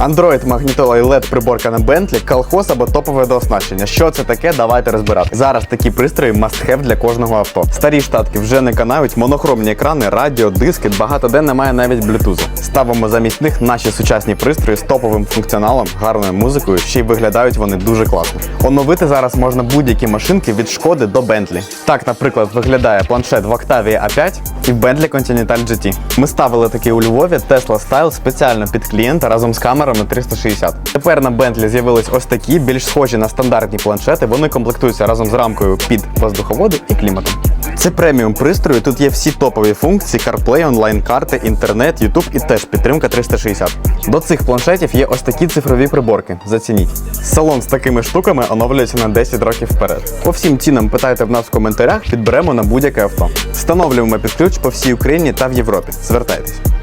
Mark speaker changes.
Speaker 1: Android, магнітола і LED приборка на Bentley, колхоз або топове дооснащення. Що це таке? Давайте розбирати. Зараз такі пристрої must have для кожного авто. Старі штатки вже не канають, монохромні екрани, радіо, диски, багато де немає навіть блютузу. Ставимо замість них наші сучасні пристрої з топовим функціоналом, гарною музикою, ще й виглядають вони дуже класно. Оновити зараз можна будь-які машинки від шкоди до Bentley. Так, наприклад, виглядає планшет в Octavia A5 і Bentley Continental GT. Ми ставили такий у Львові Tesla Style спеціально під клієнта разом з камерами 360. Тепер на Bentley з'явились ось такі, більш схожі на стандартні планшети. Вони комплектуються разом з рамкою під воздуховоди і кліматом. Це преміум пристрої. Тут є всі топові функції: CarPlay, онлайн-карти, інтернет, YouTube і теж підтримка 360. До цих планшетів є ось такі цифрові приборки. Зацініть. Салон з такими штуками оновлюється на 10 років вперед. По всім цінам питайте в нас в коментарях, підберемо на будь-яке авто. Встановлюємо під ключ по всій Україні та в Європі. Звертайтесь.